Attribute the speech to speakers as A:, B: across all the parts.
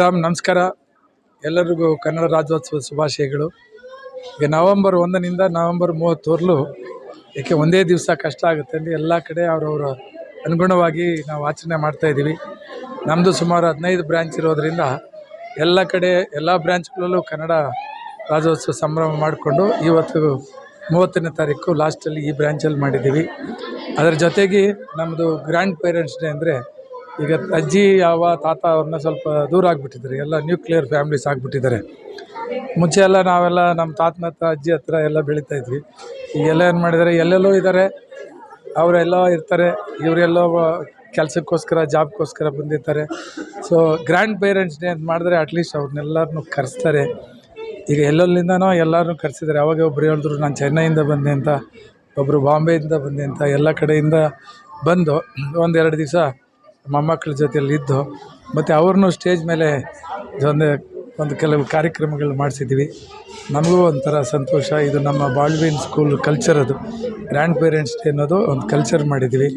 A: ರಾಮ್ ನಮಸ್ಕಾರ. ಎಲ್ಲರಿಗೂ ಕನ್ನಡ ರಾಜ್ಯೋತ್ಸವ ಶುಭಾಶಯಗಳು. ಈಗ ನವಂಬರ್ ಒಂದನಿಂದ ನವಂಬರ್ ಮೂವತ್ತರಲ್ಲೂ ಏಕೆ ಒಂದೇ ದಿವಸ ಕಷ್ಟ ಆಗುತ್ತೆ ಅಂದರೆ ಎಲ್ಲ ಕಡೆ ಅವರವರ ಅನುಗುಣವಾಗಿ ನಾವು ಆಚರಣೆ ಮಾಡ್ತಾ ಇದ್ದೀವಿ. ನಮ್ಮದು ಸುಮಾರು ಹದಿನೈದು ಬ್ರ್ಯಾಂಚ್ ಇರೋದರಿಂದ ಎಲ್ಲ ಕಡೆ ಎಲ್ಲ ಬ್ರ್ಯಾಂಚ್ಗಳಲ್ಲೂ ಕನ್ನಡ ರಾಜ್ಯೋತ್ಸವ ಸಂಭ್ರಮ ಮಾಡಿಕೊಂಡು ಇವತ್ತು ಮೂವತ್ತನೇ ತಾರೀಕು ಲಾಸ್ಟಲ್ಲಿ ಈ ಬ್ರ್ಯಾಂಚಲ್ಲಿ ಮಾಡಿದ್ದೀವಿ. ಅದರ ಜೊತೆಗೆ ನಮ್ಮದು ಗ್ರ್ಯಾಂಡ್ ಪೇರೆಂಟ್ಸ್ ಡೇ ಅಂದರೆ ಈಗ ಅಜ್ಜಿ ಯಾವ ತಾತ ಅವ್ರನ್ನ ಸ್ವಲ್ಪ ದೂರ ಆಗಿಬಿಟ್ಟಿದ್ದಾರೆ. ಎಲ್ಲ ನ್ಯೂಕ್ಲಿಯರ್ ಫ್ಯಾಮ್ಲೀಸ್ ಆಗಿಬಿಟ್ಟಿದ್ದಾರೆ. ಮುಂಚೆ ಎಲ್ಲ ನಾವೆಲ್ಲ ನಮ್ಮ ತಾತನ ಹತ್ರ ಅಜ್ಜಿ ಹತ್ರ ಎಲ್ಲ ಬೆಳೀತಾ ಇದ್ವಿ. ಈಗೆಲ್ಲ ಏನು ಮಾಡಿದ್ದಾರೆ? ಎಲ್ಲೆಲ್ಲೋ ಇದ್ದಾರೆ. ಅವರೆಲ್ಲ ಇರ್ತಾರೆ. ಇವರೆಲ್ಲೋ ಕೆಲಸಕ್ಕೋಸ್ಕರ ಜಾಬ್ಗೋಸ್ಕರ ಬಂದಿರ್ತಾರೆ. ಸೊ ಗ್ರ್ಯಾಂಡ್ ಪೇರೆಂಟ್ಸ್ ಡೇ ಅಂತ ಮಾಡಿದ್ರೆ ಅಟ್ಲೀಸ್ಟ್ ಅವ್ರನ್ನೆಲ್ಲರನ್ನೂ ಕರೆಸ್ತಾರೆ. ಈಗ ಎಲ್ಲೆಲ್ಲಿಂದನೋ ಎಲ್ಲರನ್ನೂ ಕರೆಸಿದ್ದಾರೆ. ಅವಾಗ ಒಬ್ರು ಹೇಳಿದ್ರು, ನಾನು ಚೆನ್ನೈಯಿಂದ ಬಂದೆ ಅಂತ. ಒಬ್ಬರು ಬಾಂಬೆಯಿಂದ ಬಂದೆ ಅಂತ. ಎಲ್ಲ ಕಡೆಯಿಂದ ಬಂದು ಒಂದೆರಡು ದಿವಸ ಮೊಮ್ಮಕ್ಕಳ ಜೊತೆಯಲ್ಲಿ ಇದ್ದು, ಮತ್ತು ಅವ್ರನ್ನೂ ಸ್ಟೇಜ್ ಮೇಲೆ ಒಂದು ಒಂದು ಕೆಲವು ಕಾರ್ಯಕ್ರಮಗಳು ಮಾಡಿಸಿದ್ವಿ. ನಮಗೂ ಒಂಥರ ಸಂತೋಷ. ಇದು ನಮ್ಮ ಬಾಳ್ವಿನ್ ಸ್ಕೂಲ್ ಕಲ್ಚರ್ ಅದು. ಗ್ರ್ಯಾಂಡ್ ಪೇರೆಂಟ್ಸ್ ಡೇ ಅನ್ನೋದು ಒಂದು ಕಲ್ಚರ್ ಮಾಡಿದ್ವಿ.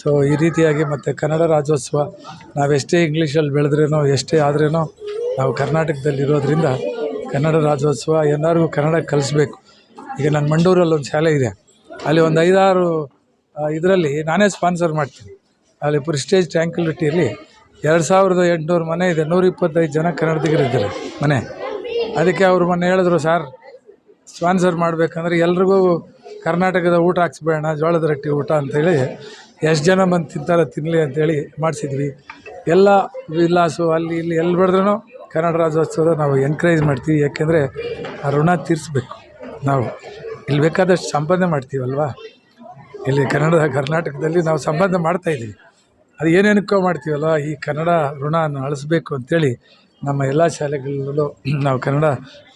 A: ಸೊ ಈ ರೀತಿಯಾಗಿ ಮತ್ತು ಕನ್ನಡ ರಾಜ್ಯೋತ್ಸವ ನಾವೆಷ್ಟೇ ಇಂಗ್ಲೀಷಲ್ಲಿ ಬೆಳೆದ್ರೇನೋ, ಎಷ್ಟೇ ಆದ್ರೇನೋ, ನಾವು ಕರ್ನಾಟಕದಲ್ಲಿರೋದ್ರಿಂದ ಕನ್ನಡ ರಾಜ್ಯೋತ್ಸವ ಎಲ್ಲರಿಗೂ ಕನ್ನಡ ಕಲಿಸ್ಬೇಕು. ಈಗ ನನ್ನ ಮಂಡೂರಲ್ಲಿ ಒಂದು ಶಾಲೆ ಇದೆ. ಅಲ್ಲಿ ಒಂದು ಐದಾರು ಇದರಲ್ಲಿ ನಾನೇ ಸ್ಪಾನ್ಸರ್ ಮಾಡ್ತೀನಿ. ಅಲ್ಲಿ ಪ್ರಿಸ್ಟೇಜ್ ಟ್ಯಾಂಕ್ಯುಲಿಟಿಯಲ್ಲಿ ಎರಡು ಸಾವಿರದ ಎಂಟುನೂರು ಮನೆ ಇದೆ. ನೂರ ಇಪ್ಪತ್ತೈದು ಜನ ಕನ್ನಡದಿಗರಿದ್ದಾರೆ ಮನೆ. ಅದಕ್ಕೆ ಅವರು ಮೊನ್ನೆ ಹೇಳಿದ್ರು, ಸರ್, ಸ್ಪಾನ್ಸರ್ ಮಾಡಬೇಕಂದ್ರೆ ಎಲ್ರಿಗೂ ಕರ್ನಾಟಕದ ಊಟ ಹಾಕ್ಸ್ಬೇಡ ಜೋಳದ ರೊಟ್ಟಿ ಊಟ ಅಂತೇಳಿ ಎಷ್ಟು ಜನ ಬಂದು ತಿಂತಾರೆ ತಿನ್ನಲಿ ಅಂತೇಳಿ ಮಾಡಿಸಿದ್ವಿ. ಎಲ್ಲ ವಿಲಾಸು ಅಲ್ಲಿ ಇಲ್ಲಿ ಎಲ್ಲಿ ಬೆಳೆದ್ರೂ ಕನ್ನಡ ರಾಜ್ಯೋತ್ಸವದ ನಾವು ಎನ್ಕರೇಜ್ ಮಾಡ್ತೀವಿ. ಯಾಕೆಂದರೆ ಆ ಋಣ ತೀರಿಸ್ಬೇಕು ನಾವು. ಇಲ್ಲಿ ಬೇಕಾದಷ್ಟು ಸಂಪಾದನೆ ಮಾಡ್ತೀವಲ್ವಾ? ಇಲ್ಲಿ ಕನ್ನಡ ಕರ್ನಾಟಕದಲ್ಲಿ ನಾವು ಸಂಬಂಧ ಮಾಡ್ತಾಯಿದ್ದೀವಿ ಅದು ಏನೇನಕ್ಕೋ ಮಾಡ್ತೀವಲ್ಲ, ಈ ಕನ್ನಡ ಋಣನ ಅಳಿಸ್ಬೇಕು ಅಂತೇಳಿ ನಮ್ಮ ಎಲ್ಲ ಶಾಲೆಗಳಲ್ಲೂ ನಾವು ಕನ್ನಡ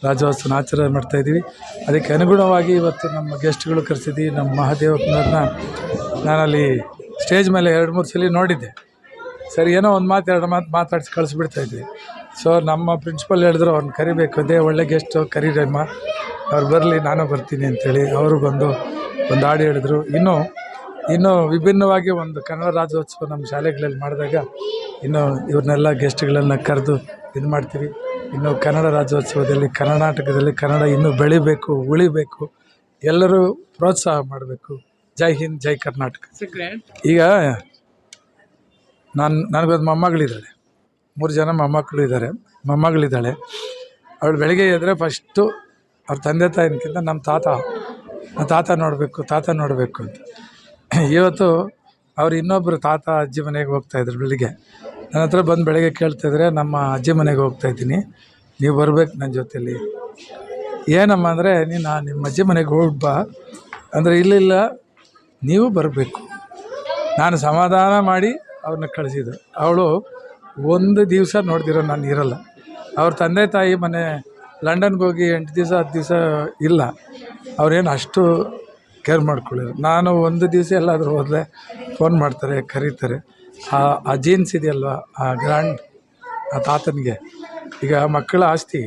A: ರಾಜ್ಯೋತ್ಸವನ ಆಚರಣೆ ಮಾಡ್ತಾಯಿದ್ದೀವಿ ಅದಕ್ಕೆ ಅನುಗುಣವಾಗಿ ಇವತ್ತು ನಮ್ಮ ಗೆಸ್ಟ್ಗಳು ಕರೆಸಿದ್ದೀವಿ ನಮ್ಮ ಮಹಾದೇವಪ್ಪನವ್ರನ್ನ ನಾನಲ್ಲಿ ಸ್ಟೇಜ್ ಮೇಲೆ ಎರಡು ಮೂರು ಸಲ ನೋಡಿದ್ದೆ. ಸರಿ, ಏನೋ ಒಂದು ಮಾತು, ಎರಡು ಮಾತು ಮಾತಾಡಿಸಿ ಕಳಿಸ್ಬಿಡ್ತಾಯಿದ್ವಿ ಸೊ ನಮ್ಮ ಪ್ರಿನ್ಸಿಪಲ್ ಹೇಳಿದ್ರು, ಅವ್ರನ್ನ ಕರಿಬೇಕು, ಅದೇ ಒಳ್ಳೆ ಗೆಸ್ಟು ಕರೀರಮ್ಮ, ಅವ್ರು ಬರಲಿ, ನಾನು ಬರ್ತೀನಿ ಅಂತೇಳಿ. ಅವರು ಬಂದು ಒಂದು ಹಾಡು ಹೇಳಿದ್ರು. ಇನ್ನೂ ಇನ್ನೂ ವಿಭಿನ್ನವಾಗಿ ಒಂದು ಕನ್ನಡ ರಾಜ್ಯೋತ್ಸವ ನಮ್ಮ ಶಾಲೆಗಳಲ್ಲಿ ಮಾಡಿದಾಗ ಇನ್ನು ಇವ್ರನ್ನೆಲ್ಲ ಗೆಸ್ಟ್ಗಳನ್ನು ಕರೆದು ಇದು ಮಾಡ್ತೀವಿ. ಇನ್ನು ಕನ್ನಡ ರಾಜ್ಯೋತ್ಸವದಲ್ಲಿ ಕರ್ನಾಟಕದಲ್ಲಿ ಕನ್ನಡ ಇನ್ನೂ ಬೆಳಿಬೇಕು, ಉಳಿಬೇಕು, ಎಲ್ಲರೂ ಪ್ರೋತ್ಸಾಹ ಮಾಡಬೇಕು. ಜೈ ಹಿಂದ್, ಜೈ ಕರ್ನಾಟಕ. ಈಗ ನಾನು ನನಗೊಂದು ಮೊಮ್ಮಗಳಿದ್ದಾಳೆ ಮೂರು ಜನ ಮೊಮ್ಮಕ್ಕಳು ಇದ್ದಾರೆ, ಮೊಮ್ಮಗಳಿದ್ದಾಳೆ. ಅವಳು ಬೆಳಿಗ್ಗೆ ಎದ್ದರೆ ಫಸ್ಟು ಅವ್ರ ತಂದೆ ತಾಯಿನಕ್ಕಿಂತ ನಮ್ಮ ತಾತ ನಮ್ಮ ತಾತ ನೋಡಬೇಕು ತಾತ ನೋಡಬೇಕು ಅಂತ. ಇವತ್ತು ಅವ್ರು ಇನ್ನೊಬ್ಬರು ತಾತ, ಅಜ್ಜಿ ಮನೆಗೆ ಹೋಗ್ತಾಯಿದ್ರು ಬೆಳಿಗ್ಗೆ. ನನ್ನ ಹತ್ರ ಬಂದು ಬೆಳಗ್ಗೆ ಕೇಳ್ತಾಯಿದ್ರೆ ನಮ್ಮ ಅಜ್ಜಿ ಮನೆಗೆ ಹೋಗ್ತಾಯಿದ್ದೀನಿ ನೀವು ಬರ್ಬೇಕು ನನ್ನ ಜೊತೇಲಿ. ಏನಮ್ಮ ಅಂದರೆ, ನೀನು ನಿಮ್ಮ ಅಜ್ಜಿ ಮನೆಗೆ ಹೋಗಿ ಬಾ. ಅಂದರೆ ಇಲ್ಲ, ನೀವು ಬರಬೇಕು. ನಾನು ಸಮಾಧಾನ ಮಾಡಿ ಅವ್ರನ್ನ ಕಳಿಸಿದ್ದು. ಅವಳು ಒಂದು ದಿವಸ ನೋಡ್ದಿರೋ ನಾನು ಇರಲ್ಲ. ಅವ್ರ ತಂದೆ ತಾಯಿ ಮನೆ ಲಂಡನ್ಗೆ ಹೋಗಿ ಎಂಟು ದಿವಸ, ಹತ್ತು ದಿವಸ ಇಲ್ಲ. ಅವ್ರೇನು ಅಷ್ಟು ಕೇರ್ ಮಾಡ್ಕೊಳ್ಳಿ ನಾನು ಒಂದು ದಿವಸ ಎಲ್ಲಾದರೂ ಹೋದರೆ ಫೋನ್ ಮಾಡ್ತಾರೆ, ಕರೀತಾರೆ. ಆ ಆ ಜೀನ್ಸ್ ಇದೆಯಲ್ವ? ಆ ಗ್ರ್ಯಾಂಡ್ ಆ ತಾತನಿಗೆ. ಈಗ ಮಕ್ಕಳ ಆಸ್ತಿ,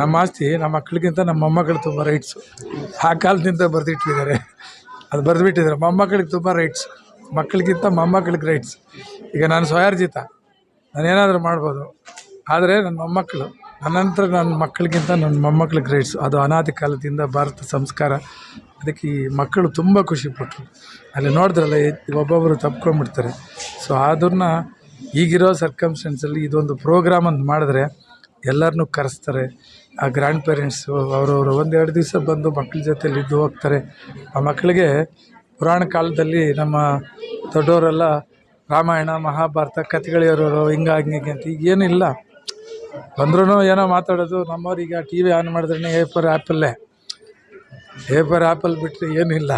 A: ನಮ್ಮ ಆಸ್ತಿ ನಮ್ಮ ಮಕ್ಕಳಿಗಿಂತ ನಮ್ಮ ಮೊಮ್ಮಕ್ಕಳು ತುಂಬ ರೈಟ್ಸು ಆ ಕಾಲದಿಂದ ಬರೆದಿಟ್ಟಿದ್ದಾರೆ. ಅದು ಬರೆದುಬಿಟ್ಟಿದ್ದಾರೆ. ಮೊಮ್ಮಕ್ಕಳಿಗೆ ತುಂಬ ರೈಟ್ಸ್ ಮಕ್ಕಳಿಗಿಂತ ಮೊಮ್ಮಕ್ಕಳಿಗೆ ರೈಟ್ಸ್ ಈಗ ನಾನು ಸ್ವಯಾರ್ಜಿತ. ನಾನೇನಾದರೂ ಮಾಡ್ಬೋದು. ಆದರೆ ನನ್ನ ಮೊಮ್ಮಕ್ಕಳು ನನ್ನಂತರ ನನ್ನ ಮಕ್ಕಳಿಗಿಂತ ನನ್ನ ಮೊಮ್ಮಕ್ಳು ಗ್ರೇಟ್ಸು. ಅದು ಅನಾದಿ ಕಾಲದಿಂದ ಭಾರತ ಸಂಸ್ಕಾರ. ಅದಕ್ಕೆ ಈ ಮಕ್ಕಳು ತುಂಬ ಖುಷಿಪಟ್ಟರು ಅಲ್ಲಿ ನೋಡಿದ್ರಲ್ಲ ಒಬ್ಬೊಬ್ಬರು ತಪ್ಕೊಂಡ್ಬಿಡ್ತಾರೆ. ಸೊ ಅದನ್ನ ಈಗಿರೋ ಸರ್ಕಮ್ಸ್ಟೆನ್ಸಲ್ಲಿ ಇದೊಂದು ಪ್ರೋಗ್ರಾಮ್ ಅಂತ ಮಾಡಿದ್ರೆ ಎಲ್ಲರನ್ನೂ ಕರೆಸ್ತಾರೆ. ಆ ಗ್ರ್ಯಾಂಡ್ ಪೇರೆಂಟ್ಸು ಅವರವರು ಒಂದೆರಡು ದಿವಸ ಬಂದು ಮಕ್ಕಳ ಜೊತೆಲಿ ಇದ್ದು ಹೋಗ್ತಾರೆ. ಆ ಮಕ್ಕಳಿಗೆ ಪುರಾಣ ಕಾಲದಲ್ಲಿ ನಮ್ಮ ದೊಡ್ಡವರೆಲ್ಲ ರಾಮಾಯಣ, ಮಹಾಭಾರತ ಕಥೆಗಳಿರೋರು ಹಿಂಗಾಗಿ ಹಿಂಗೆ ಅಂತ ಈಗ ಏನಿಲ್ಲ. ಬಂದ್ರೂ ಏನೋ ಮಾತಾಡೋದು. ನಮ್ಮವ್ರಿಗೆ ಟಿ ವಿ ಆನ್ ಮಾಡಿದ್ರೆ ಎ ಫರ್ ಆ್ಯಪಲ್ಲೇ. ಎ ಫರ್ ಆ್ಯಪಲ್ ಬಿಟ್ಟರೆ ಏನಿಲ್ಲ.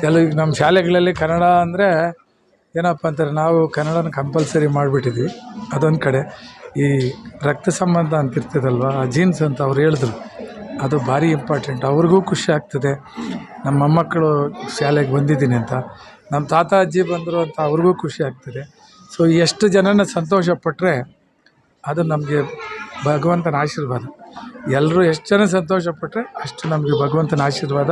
A: ಕೆಲವು ನಮ್ಮ ಶಾಲೆಗಳಲ್ಲಿ ಕನ್ನಡ ಅಂದರೆ ಏನಪ್ಪ ಅಂತಾರೆ, ನಾವು ಕನ್ನಡನ ಕಂಪಲ್ಸರಿ ಮಾಡಿಬಿಟ್ಟಿದ್ವಿ. ಅದೊಂದು ಕಡೆ. ಈ ರಕ್ತ ಸಂಬಂಧ ಅಂತ ಇರ್ತದಲ್ವ, ಆ ಜೀನ್ಸ್ ಅಂತ ಅವ್ರು ಹೇಳಿದ್ರು. ಅದು ಭಾರಿ ಇಂಪಾರ್ಟೆಂಟ್ ಅವ್ರಿಗೂ ಖುಷಿ ಆಗ್ತದೆ. ನಮ್ಮ ಮೊಮ್ಮಕ್ಕಳು ಶಾಲೆಗೆ ಬಂದಿದ್ದೀನಿ ಅಂತ. ನಮ್ಮ ತಾತ, ಅಜ್ಜಿ ಬಂದರು ಅಂತ ಅವ್ರಿಗೂ ಖುಷಿ ಆಗ್ತದೆ. ಸೊ ಎಷ್ಟು ಜನನ ಸಂತೋಷ ಪಟ್ಟರೆ ಅದು ನಮಗೆ ಭಗವಂತನ ಆಶೀರ್ವಾದ. ಎಲ್ಲರೂ ಎಷ್ಟು ಜನ ಸಂತೋಷ ಪಟ್ಟರೆ ಅಷ್ಟು ನಮಗೆ ಭಗವಂತನ ಆಶೀರ್ವಾದ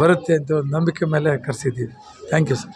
A: ಬರುತ್ತೆ ಅಂತ ನಂಬಿಕೆ ಮೇಲೆ ಕರೆಸಿದ್ದೀವಿ. Thank you sir